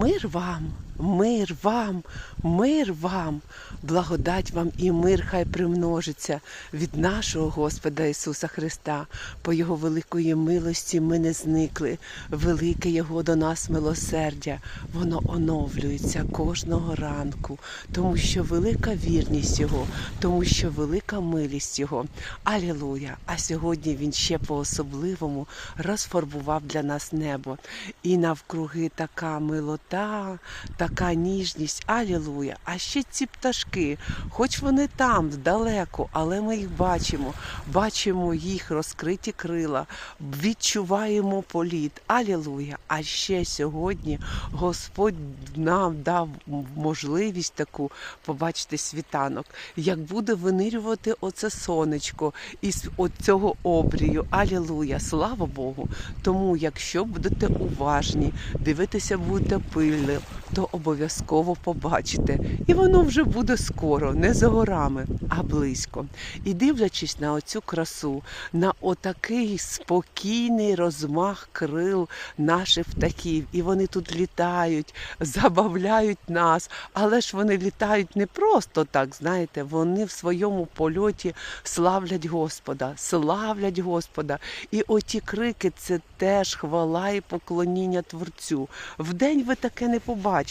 Мир вам, мир вам, мир вам, благодать вам і мир хай примножиться від нашого Господа Ісуса Христа. По Його великої милості ми не зникли. Велике Його до нас милосердя. Воно оновлюється кожного ранку, тому що велика вірність Його, тому що велика милість Його. Алілуя! А сьогодні Він ще по-особливому розфарбував для нас небо. І навкруги така милота, така ніжність. Алілуя! А ще ці пташки, хоч вони там далеко, але ми їх бачимо. Бачимо їх розкриті крила, відчуваємо політ. Алілуя! А ще сьогодні Господь нам дав можливість таку побачити світанок, як буде винирювати оце сонечко із цього обрію. Алілуя! Слава Богу! Тому, якщо будете уважні, дивитися будете пильно, то обов'язково побачите. І воно вже буде скоро, не за горами, а близько. І дивлячись на оцю красу, на отакий спокійний розмах крил наших птахів, і вони тут літають, забавляють нас, але ж вони літають не просто так, знаєте, вони в своєму польоті славлять Господа, славлять Господа. І оті крики це теж хвала і поклоніння Творцю. Вдень ви таке не побачите.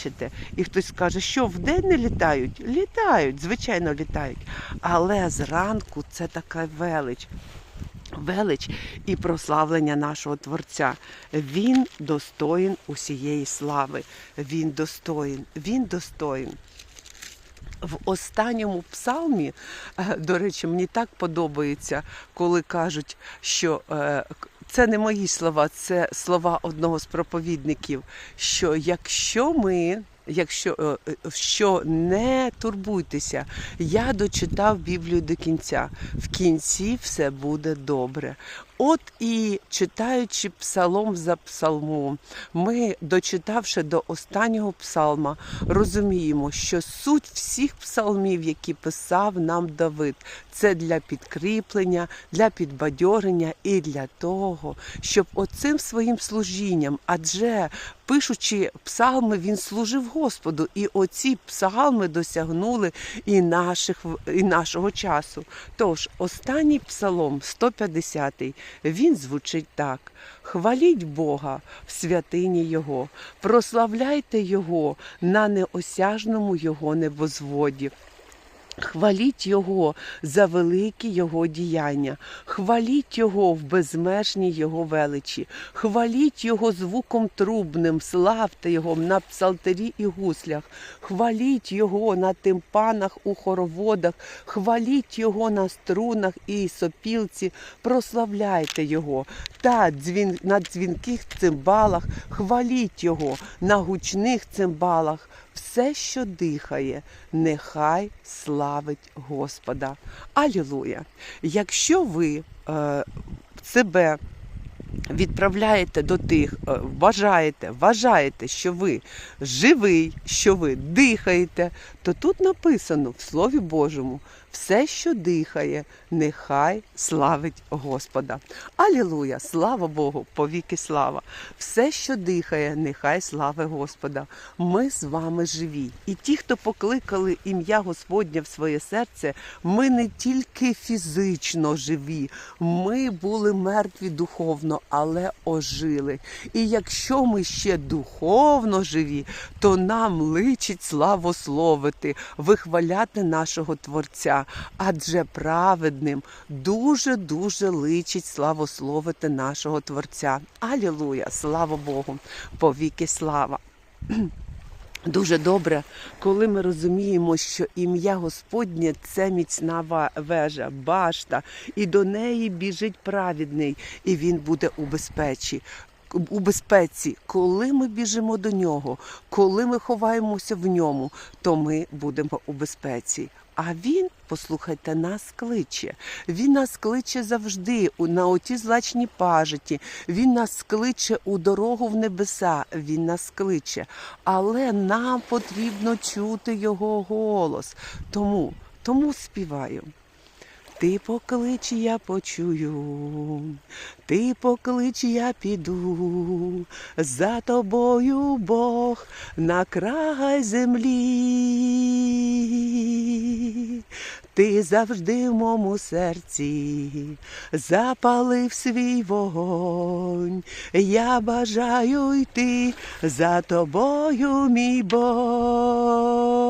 І хтось скаже, що вдень не літають? Літають, звичайно, літають. Але зранку це така велич. Велич і прославлення нашого Творця. Він достоїн усієї слави. Він достоїн, він достоїн. В останньому псалмі, е, до речі, мені так подобається, коли кажуть, що е, це не мої слова, це слова одного з проповідників. Що якщо ми, якщо е, що не турбуйтеся, я дочитав Біблію до кінця. В кінці все буде добре. От і читаючи псалом за псалмом, ми, дочитавши до останнього псалма, розуміємо, що суть всіх псалмів, які писав нам Давид, це для підкріплення, для підбадьорення і для того, щоб оцим своїм служінням, адже пишучи псалми, він служив Господу, і оці псалми досягнули і, наших, і нашого часу. Тож, останній псалом, 150-й, він звучить так: хваліть Бога в святині Його, прославляйте Його на неосяжному Його небозводі. Хваліть Його за великі Його діяння, хваліть Його в безмежній Його величі, хваліть Його звуком трубним, славте Його на псалтері і гуслях, хваліть Його на тимпанах у хороводах, хваліть Його на струнах і сопілці, прославляйте Його. Та дзвін, на дзвінких цимбалах, хваліть Його на гучних цимбалах. Все, що дихає, нехай славить Господа. Алілуя! Якщо ви е, себе відправляєте до тих, е, вважаєте, вважаєте, що ви живий, що ви дихаєте, то тут написано в Слові Божому. Все, що дихає, нехай славить Господа. Алілуя! Слава Богу, повіки слава! Все, що дихає, нехай слави Господа. Ми з вами живі. І ті, хто покликали ім'я Господня в своє серце, ми не тільки фізично живі, ми були мертві духовно, але ожили. І якщо ми ще духовно живі, то нам личить славословити, вихваляти нашого Творця адже праведним дуже-дуже личить славословити нашого Творця. Алілуя! Слава Богу! Повіки слава! Дуже добре, коли ми розуміємо, що ім'я Господнє це міцна вежа, башта, і до неї біжить праведний, і він буде у безпечі. У безпеці, коли ми біжимо до нього, коли ми ховаємося в ньому, то ми будемо у безпеці. А він, послухайте, нас кличе. Він нас кличе завжди на оті злачні пажиті. Він нас кличе у дорогу в небеса. Він нас кличе. Але нам потрібно чути його голос. Тому, тому співаю. Ти поклич, я почую, ти поклич, я піду, за тобою Бог на край землі. Ти завжди в моєму серці запалив свій вогонь. Я бажаю йти за тобою, мій Бог.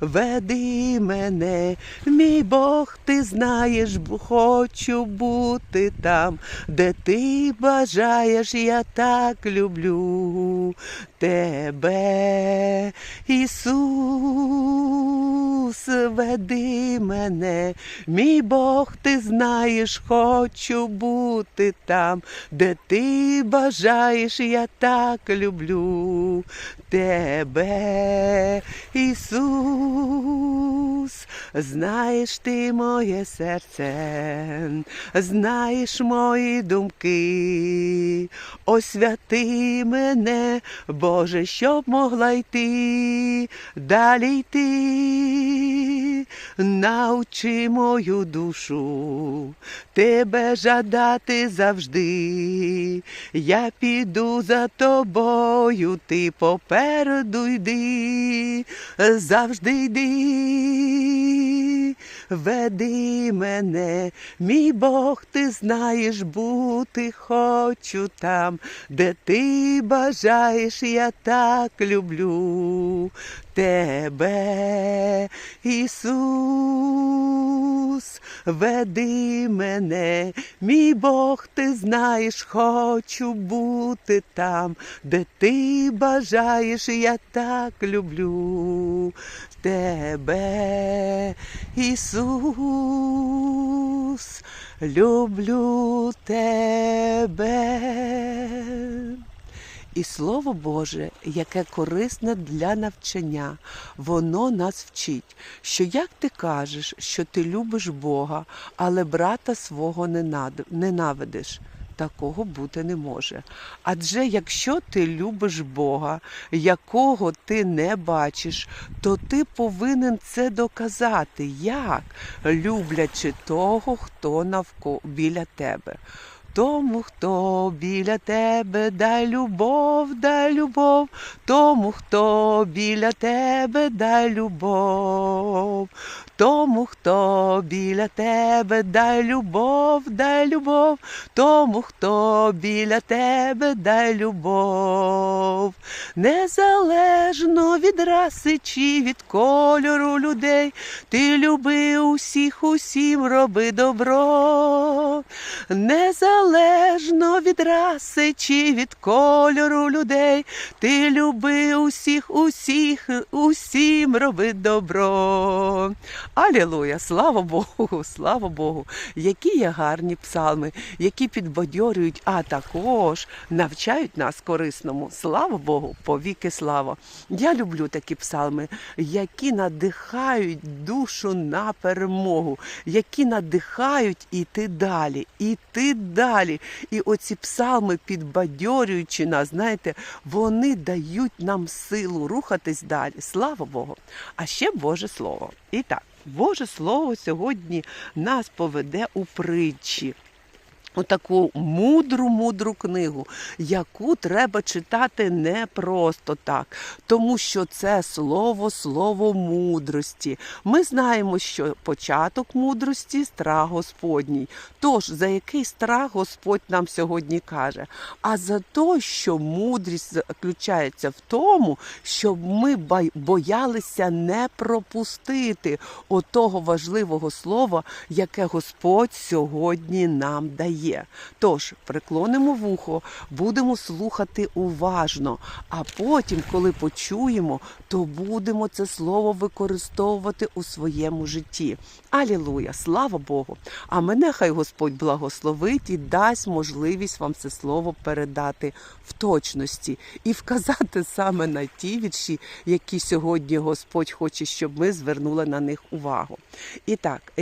Веди мене, мій Бог, ти знаєш, хочу бути там, де ти бажаєш, я так люблю тебе, Ісус, веди мене, мій Бог, ти знаєш, хочу бути там, де ти бажаєш, я так люблю тебе, Ісус, знаєш ти моє серце, знаєш мої думки, освяти мене, Боже, щоб могла йти, далі йти, научи мою душу, тебе жадати завжди. Я піду за тобою, ти попереду йди, завжди йди, веди мене, мій Бог, ти знаєш, бути хочу там, де ти бажаєш, я так люблю тебе, Ісус, веди мене, мій Бог, ти знаєш, хочу бути там, де ти бажаєш, я так люблю тебе, Ісус, люблю тебе. І Слово Боже, яке корисне для навчання, воно нас вчить, що як ти кажеш, що ти любиш Бога, але брата свого ненавидиш. Такого бути не може. Адже якщо ти любиш Бога, якого ти не бачиш, то ти повинен це доказати, як люблячи того, хто навко біля тебе. Тому, хто біля тебе, дай любов, дай любов, тому, хто біля тебе, дай любов, тому, хто біля тебе, дай любов, дай любов, тому, хто біля тебе, дай любов, незалежно від раси чи від кольору людей, ти люби усіх, усім роби добро. Незалежно від раси чи від кольору людей, ти люби усіх, усіх, усім роби добро. Алілуя! Слава Богу, слава Богу! Які є гарні псалми, які підбадьорюють, а також навчають нас корисному. Слава Богу, повіки слава! Я люблю такі псалми, які надихають душу на перемогу, які надихають іти далі, іти далі. І оці псалми, підбадьорюючи нас, знаєте, вони дають нам силу рухатись далі. Слава Богу! А ще Боже Слово. І так, Боже Слово сьогодні нас поведе у притчі. Отаку мудру, мудру книгу, яку треба читати не просто так, тому що це слово, слово мудрості. Ми знаємо, що початок мудрості страх Господній. Тож за який страх Господь нам сьогодні каже? А за те, що мудрість заключається в тому, щоб ми боялися не пропустити отого важливого слова, яке Господь сьогодні нам дає. Тож приклонимо вухо, будемо слухати уважно, а потім, коли почуємо, то будемо це слово використовувати у своєму житті. Алілуя! Слава Богу! А мене хай Господь благословить і дасть можливість вам це слово передати в точності і вказати саме на ті вірші, які сьогодні Господь хоче, щоб ми звернули на них увагу. І так.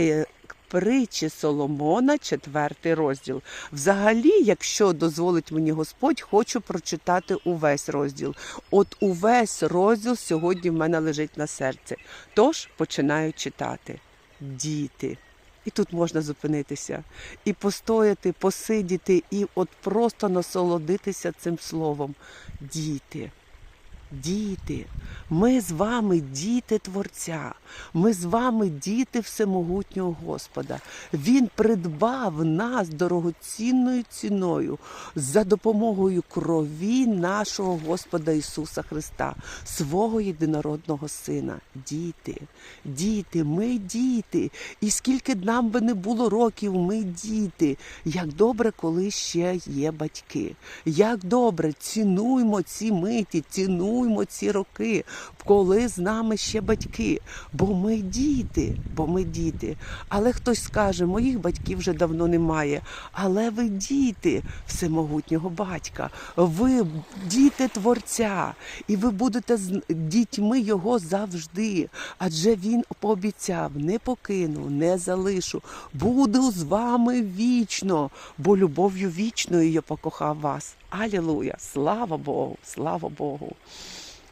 Притчі Соломона, четвертий розділ. Взагалі, якщо дозволить мені Господь, хочу прочитати увесь розділ. От увесь розділ сьогодні в мене лежить на серці. Тож починаю читати. діти. І тут можна зупинитися, і постояти, посидіти, і от просто насолодитися цим словом. Діти. Діти, ми з вами діти Творця, ми з вами діти Всемогутнього Господа. Він придбав нас дорогоцінною ціною за допомогою крові нашого Господа Ісуса Христа, свого єдинородного Сина. Діти, діти, ми діти. І скільки б нам би не було років, ми діти. Як добре, коли ще є батьки. Як добре, цінуймо ці миті, цінуймо ці роки, коли з нами ще батьки. Бо ми діти, бо ми діти. Але хтось скаже, моїх батьків вже давно немає. Але ви діти всемогутнього батька. Ви діти Творця, і ви будете з дітьми його завжди. Адже він пообіцяв: не покину, не залишу, буду з вами вічно, бо любов'ю вічною я покохав вас. Алілуя! Слава Богу! Слава Богу!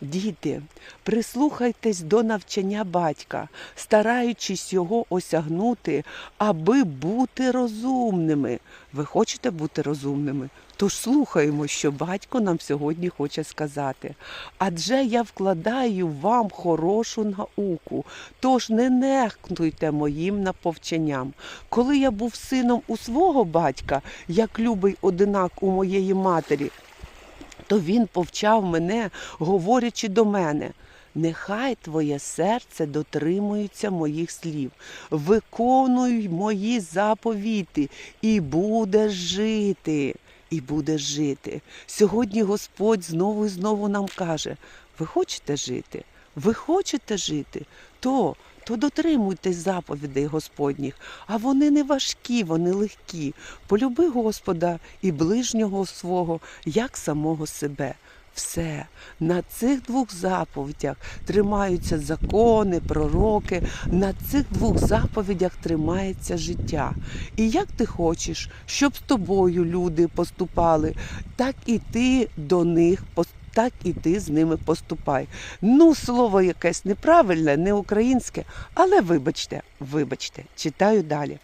Діти, прислухайтесь до навчання батька, стараючись його осягнути, аби бути розумними. Ви хочете бути розумними? Тож слухаємо, що батько нам сьогодні хоче сказати. Адже я вкладаю вам хорошу науку, тож не нехтуйте моїм наповчанням. Коли я був сином у свого батька, як любий одинак у моєї матері, то він повчав мене, говорячи до мене. Нехай твоє серце дотримується моїх слів, виконуй мої заповіти і будеш жити, і будеш жити. Сьогодні Господь знову і знову нам каже: ви хочете жити? Ви хочете жити? То то дотримуйтесь заповідей Господніх, а вони не важкі, вони легкі. Полюби Господа і ближнього свого, як самого себе. Все на цих двох заповідях тримаються закони, пророки. На цих двох заповідях тримається життя. І як ти хочеш, щоб з тобою люди поступали, так і ти до них поступай. Так і ти з ними поступай. Ну, слово якесь неправильне, не українське, але вибачте, вибачте, читаю далі.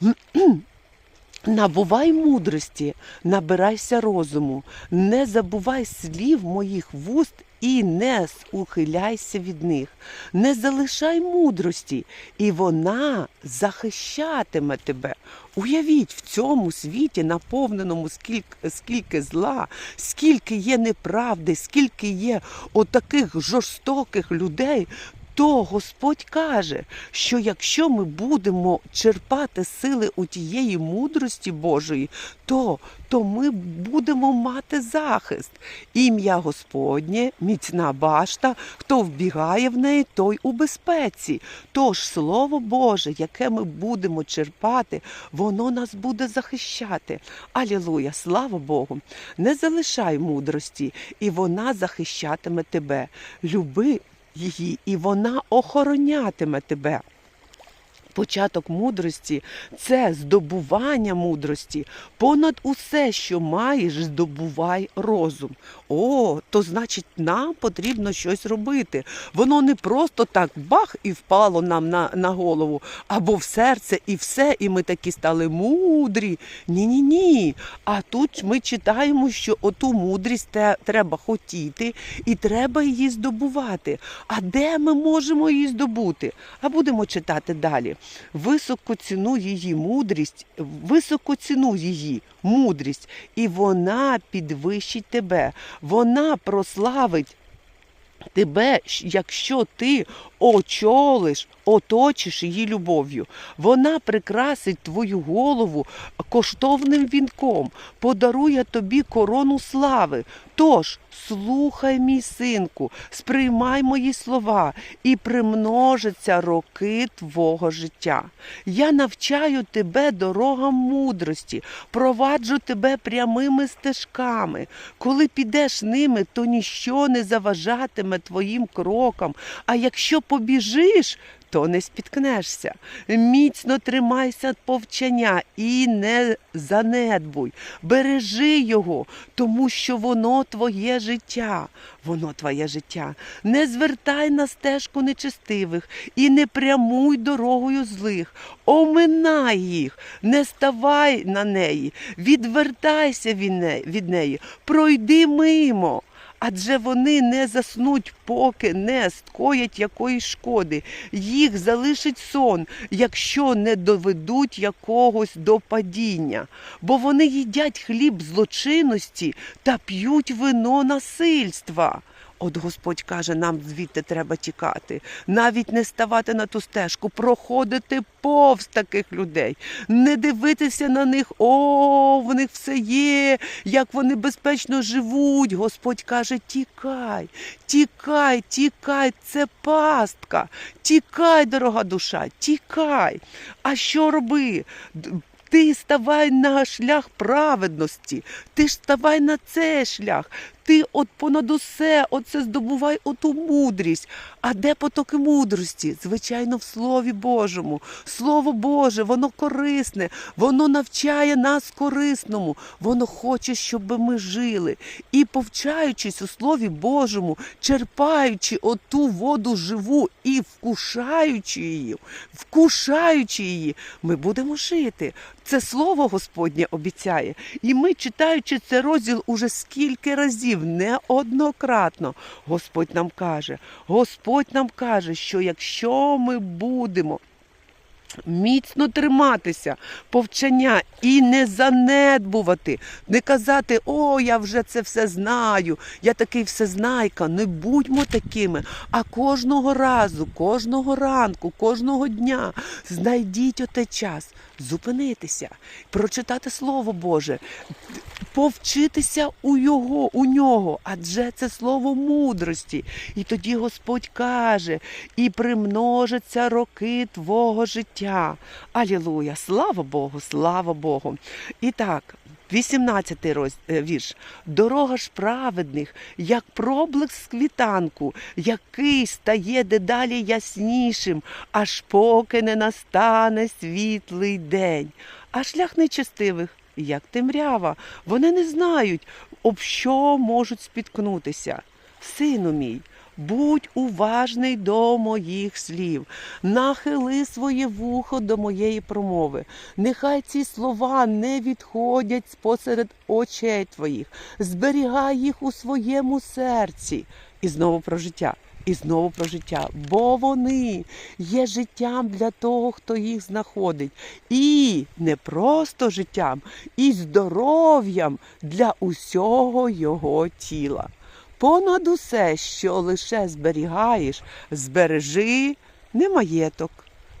Набувай мудрості, набирайся розуму, не забувай слів моїх вуст і не ухиляйся від них. Не залишай мудрості, і вона захищатиме тебе. Уявіть, в цьому світі, наповненому скільки, скільки зла, скільки є неправди, скільки є отаких жорстоких людей. То Господь каже, що якщо ми будемо черпати сили у тієї мудрості Божої, то, то ми будемо мати захист. Ім'я Господнє, міцна башта, хто вбігає в неї, той у безпеці. Тож Слово Боже, яке ми будемо черпати, воно нас буде захищати. Алілуя, слава Богу! Не залишай мудрості, і вона захищатиме тебе. Люби її, і вона охоронятиме тебе. Початок мудрості це здобування мудрості. Понад усе, що маєш, здобувай розум. О, то значить, нам потрібно щось робити. Воно не просто так бах і впало нам на, на голову, або в серце, і все, і ми такі стали мудрі. Ні-ні ні. А тут ми читаємо, що оту мудрість треба хотіти і треба її здобувати. А де ми можемо її здобути? А будемо читати далі. Високо ціну її мудрість, високо ціну її мудрість, і вона підвищить тебе, вона прославить тебе, якщо ти очолиш, оточиш її любов'ю. Вона прикрасить твою голову коштовним вінком, подарує тобі корону слави. Тож, слухай, мій синку, сприймай мої слова і примножаться роки твого життя. Я навчаю тебе дорогам мудрості, проваджу тебе прямими стежками. Коли підеш ними, то ніщо не заважатиме твоїм крокам. А якщо побіжиш, то не спіткнешся. Міцно тримайся повчання і не занедбуй. Бережи його, тому що воно твоє життя. Воно твоє життя. Не звертай на стежку нечестивих і не прямуй дорогою злих. Оминай їх, не ставай на неї, відвертайся від неї, пройди мимо. Адже вони не заснуть, поки не скоять якоїсь шкоди. Їх залишить сон, якщо не доведуть якогось до падіння. Бо вони їдять хліб злочинності та п'ють вино насильства. От Господь каже, нам звідти треба тікати, навіть не ставати на ту стежку, проходити повз таких людей, не дивитися на них, о, в них все є, як вони безпечно живуть. Господь каже: тікай, тікай, тікай, це пастка, тікай, дорога душа, тікай. А що роби? Ти ставай на шлях праведності, ти ж ставай на цей шлях. Ти от понад усе оце здобувай оту мудрість. А де потоки мудрості? Звичайно, в Слові Божому. Слово Боже, воно корисне, воно навчає нас корисному, воно хоче, щоб ми жили. І повчаючись у Слові Божому, черпаючи оту воду живу і вкушаючи її, вкушаючи її, ми будемо жити. Це слово Господнє обіцяє. І ми, читаючи цей розділ уже скільки разів, неоднократно, Господь нам каже, Господь нам каже, що якщо ми будемо міцно триматися повчання і не занедбувати, не казати, о, я вже це все знаю, я такий всезнайка. Не будьмо такими. А кожного разу, кожного ранку, кожного дня знайдіть оте час зупинитися, прочитати Слово Боже, повчитися у його, у нього, адже це слово мудрості. І тоді Господь каже: і примножаться роки твого життя. Алілуя! Слава Богу, слава Богу! І так. 18 роз... е, вірш. Дорога ж праведних, як проблиск світанку, який стає дедалі яснішим, аж поки не настане світлий день. А шлях нечестивих, як темрява, вони не знають, об що можуть спіткнутися. Сину мій, будь уважний до моїх слів, нахили своє вухо до моєї промови. Нехай ці слова не відходять спосеред очей твоїх, зберігай їх у своєму серці. І знову про життя. І знову про життя, бо вони є життям для того, хто їх знаходить, і не просто життям, і здоров'ям для усього його тіла. Понад усе, що лише зберігаєш, збережи не маєток,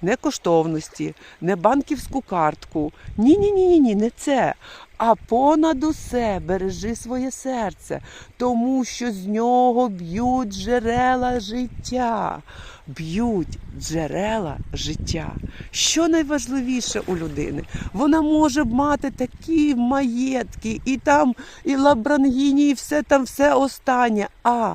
не коштовності, не банківську картку. Ні, ні, ні, не це. А понад усе бережи своє серце, тому що з нього б'ють джерела життя. Б'ють джерела життя. Що найважливіше у людини? Вона може мати такі маєтки, і там, і лабрангіні, і все там все останнє. А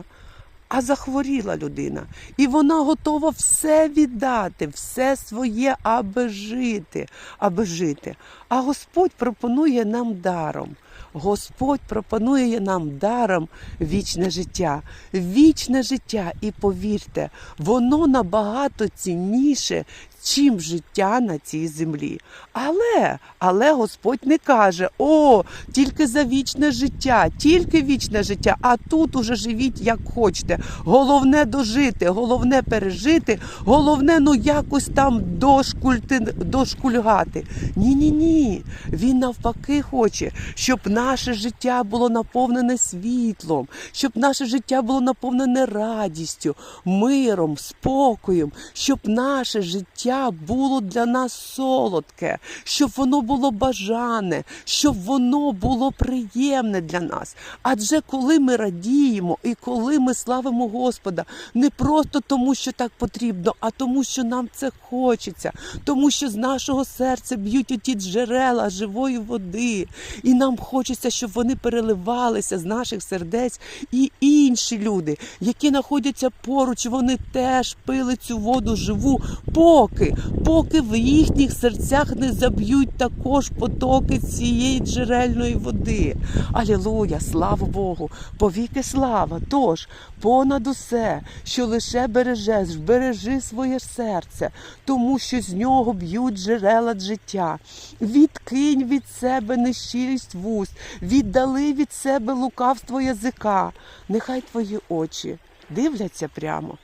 а захворіла людина, і вона готова все віддати, все своє, аби жити, аби жити. А Господь пропонує нам даром. Господь пропонує нам даром вічне життя, вічне життя, і повірте, воно набагато цінніше, чим життя на цій землі. Але, але Господь не каже: о, тільки за вічне життя, тільки вічне життя, а тут уже живіть як хочете. Головне дожити, головне пережити, головне ну якось там дошкульти, дошкульгати. Ні, ні, ні. Він навпаки хоче, щоб наше життя було наповнене світлом, щоб наше життя було наповнене радістю, миром, спокоєм, щоб наше життя було для нас солодке, щоб воно було бажане, щоб воно було приємне для нас. Адже коли ми радіємо і коли ми славимо Господа, не просто тому, що так потрібно, а тому, що нам це хочеться, тому що з нашого серця б'ють оті джерела живої води, і нам хочеться, щоб вони переливалися з наших сердець, і інші люди, які знаходяться поруч, вони теж пили цю воду живу, поки, поки в їхніх серцях не заб'ють також потоки цієї джерельної води. Алілуя, слава Богу, повіки слава. Тож, понад усе, що лише бережеш, бережи своє серце, тому що з нього б'ють джерела життя. Відкинь від себе нещирість вуст, віддали від себе лукавство язика. Нехай твої очі дивляться прямо.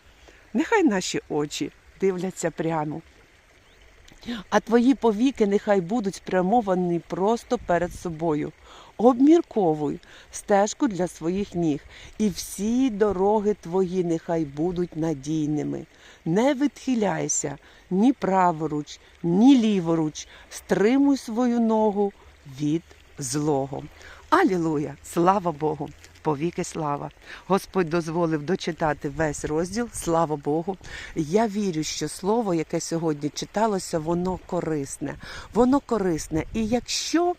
Нехай наші очі дивляться прямо. А твої повіки нехай будуть спрямовані просто перед собою. Обмірковуй стежку для своїх ніг, і всі дороги твої нехай будуть надійними. Не відхиляйся ні праворуч, ні ліворуч, стримуй свою ногу від злого. Алілуя! Слава Богу! Повіки слава. Господь дозволив дочитати весь розділ. Слава Богу. Я вірю, що слово, яке сьогодні читалося, воно корисне. Воно корисне. І якщо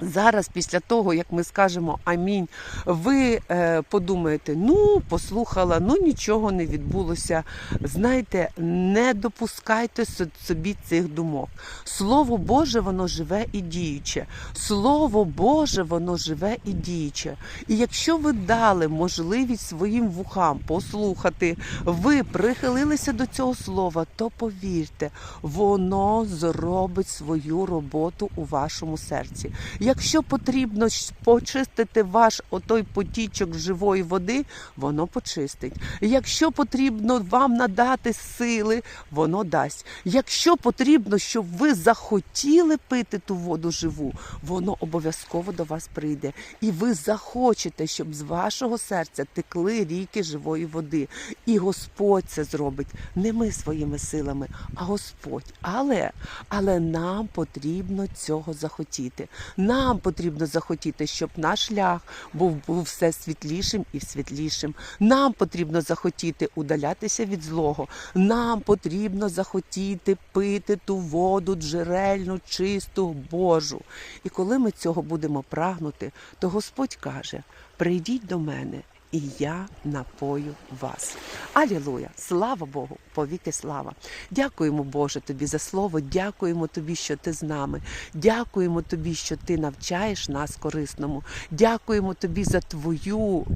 Зараз, після того, як ми скажемо амінь, ви е, подумаєте, ну, послухала, ну нічого не відбулося. Знаєте, не допускайте собі цих думок. Слово Боже, воно живе і діюче. Слово Боже, воно живе і діюче. І якщо ви дали можливість своїм вухам послухати, ви прихилилися до цього слова, то повірте, воно зробить свою роботу у вашому серці. Якщо потрібно почистити ваш отой потічок живої води, воно почистить. Якщо потрібно вам надати сили, воно дасть. Якщо потрібно, щоб ви захотіли пити ту воду живу, воно обов'язково до вас прийде. І ви захочете, щоб з вашого серця текли ріки живої води. І Господь це зробить не ми своїми силами, а Господь. Але, але нам потрібно цього захотіти. Нам потрібно захотіти, щоб наш шлях був, був все світлішим і світлішим. Нам потрібно захотіти удалятися від злого. Нам потрібно захотіти пити ту воду джерельну, чисту, Божу. І коли ми цього будемо прагнути, то Господь каже: прийдіть до мене. І я напою вас. Алілуя! Слава Богу! Повіки слава! Дякуємо, Боже, тобі за слово. Дякуємо тобі, що ти з нами. Дякуємо тобі, що ти навчаєш нас корисному. Дякуємо тобі за твою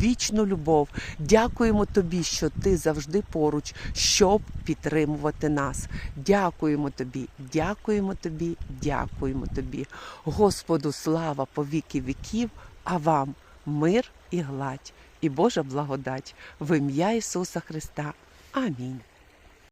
вічну любов. Дякуємо тобі, що ти завжди поруч, щоб підтримувати нас. Дякуємо тобі, дякуємо тобі, дякуємо тобі. Господу слава по віки віків, а вам мир і гладь, і Божа благодать в ім'я Ісуса Христа. Амінь.